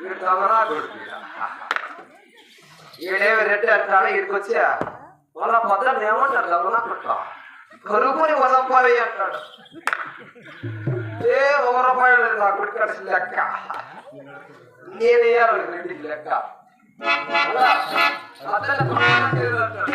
వీడు దొంగనా కొడుకు. ఈడేమి రెడ్డి అంటాడు? ఇక్కడికి వాళ్ళ పొద్దున్న ఏమంటారు దొంగనా కొట్ట కరుపుని వదంపాలి అంటాడు. ఏ ఒక రూపాయలు లేదు నా కొడుకు కలిసి లెక్క. నేను రెడ్డికి లెక్క. అంటాడు.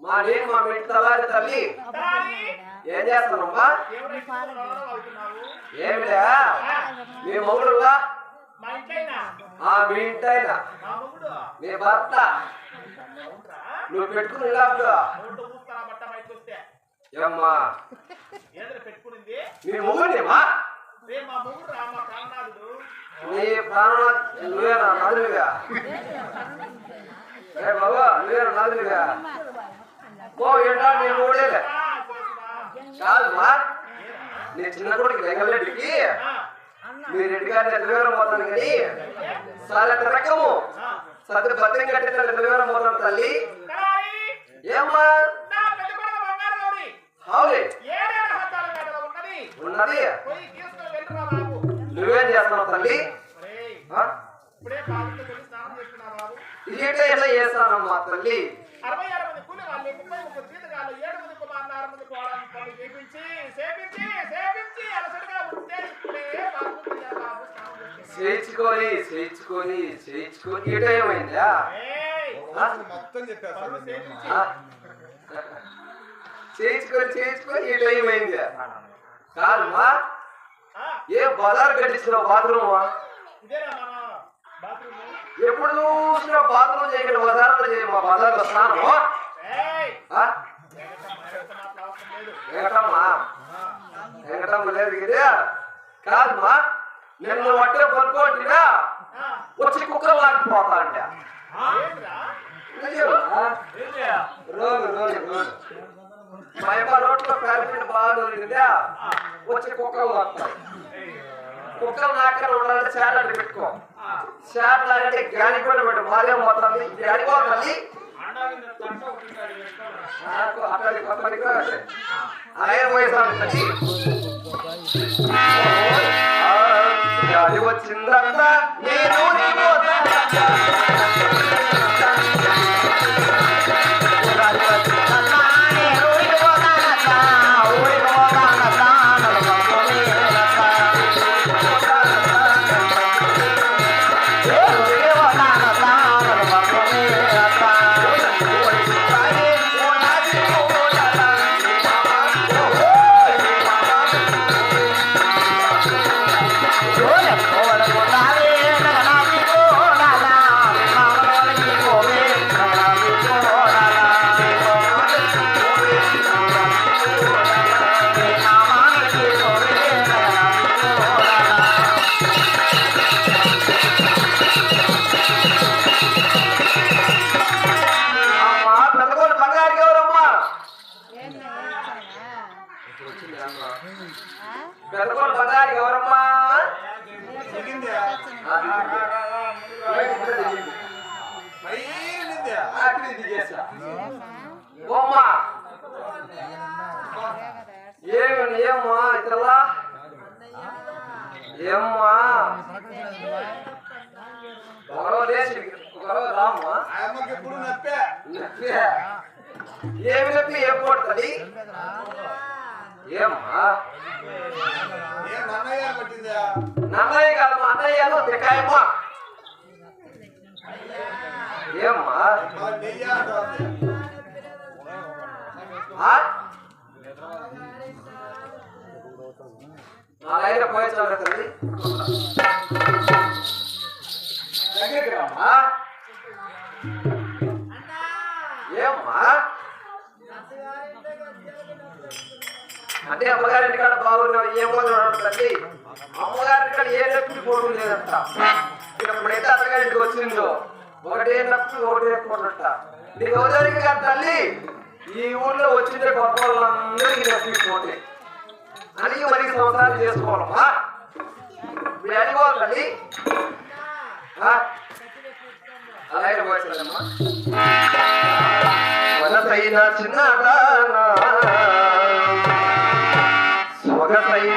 మా నేను మా ఇంటి తలారి తల్లి ఏం చేస్తానమ్మా ఏమిలే మీ మొగుడులా ఆ మీ ఇంటైనా మీ భర్త నువ్వు పెట్టుకుని ఏమ్మా మీ మొగుడేమా రే మా మొగుడు రా మా ప్రాణనాథుడు నీ ప్రాణ నువ్వేనా నాదులుగా ఏ బాబా నువ్వేనా నాదులుగా ఓ ఏంటా నీ మొగుడేలే చాలు మా నీ చిన్న కొడుకు వెంగళరెడ్డికి ఆ, మీ రెడ్డి గారిని ఎదురుగా పోతాను కానీ సాలెత్త రకము? ఆ. సత్య భద్రం కట్టిన ఎదురుగా పోతాను తల్లి. చేస్తానమ్మా తల్లి. అరవై ఆరు మంది కూలి వాళ్ళు ముప్పై ముప్పై జీతగాళ్ళు ఏడు మంది కుమారులు ఆరు మంది కోడలు పనులు చేపించి సేపించి సేపించి అలసటగా ఉంటే ఇప్పుడే బాబు బాబు స్నానం చేస్తున్నా. చేయించుకొని చేయించుకొని చేయించుకొని ఇట ఏమైందా? మొత్తం ఆ? చేయించుకొని చేయించుకొని ఇట ఏమైంది కాదమ్మా ఆ, ఏ బజార్ కట్టించినావు బాత్రూమ్? ఇదేనా మన బాత్రూమ్ ఎప్పుడు చూసినా బాత్రూమ్ చేయగల బజార్లో చేయ మా బజార్లో స్నానం? వెంకటమ్మ, వెంకటమ్మ లేదు కదా కాదమ్మా నిన్ను వట్టే పనుకోండిగా ఆ, వచ్చి కుక్కలు లాంటిపోతా అంటే? రోజు రోజు రోజు మా రోడ్లో ప్యాకెట్ బాగా వచ్చి కుక్కలు లాగుతాయి కుక్కలు నాకలు ఉండాలంటే చాలాంటి పెట్టుకో. చేపలు అంటే గాలి కూడా పెట్టు మాదేం పోతుంది గాలి నాకు అక్కడికి అక్కడికి గాలి నేను ఎప్పుడు నొప్పే ఏమి నొప్పి ఏం పడుతుంది ఏమ్మా నన్నయ్య కాదు మా కాదమ్మా తికాయమ్మా ఏమ్మా మా నెయ్యి అంటుంది ఆ? నాలుగైదు పోయే చదువుతుంది దగ్గరికి రామ్మా ఏమ్మా అంటే అమ్మగారింటి కాడ బాగున్నావు ఏమో చూడండి తల్లి. అమ్మగారింటి కాడ ఏ నొప్పి పోవడం లేదంట. ఇక అత్తగారింటికి వచ్చిందో ఒకటే నొప్పి ఒకటే పోనట్ట నీకు ఎవరికి కాదు తల్లి? ఈ ఊర్లో వచ్చిందే కొత్త వాళ్ళందరికీ నొప్పి పోతే అని మరి సంవత్సరాలు చేసుకోవాలమ్మా ఇప్పుడు అడిగోవాలి తల్లి ఆ? అలాగే పోయిందమ్మా చిన్నదానా. సొగసైన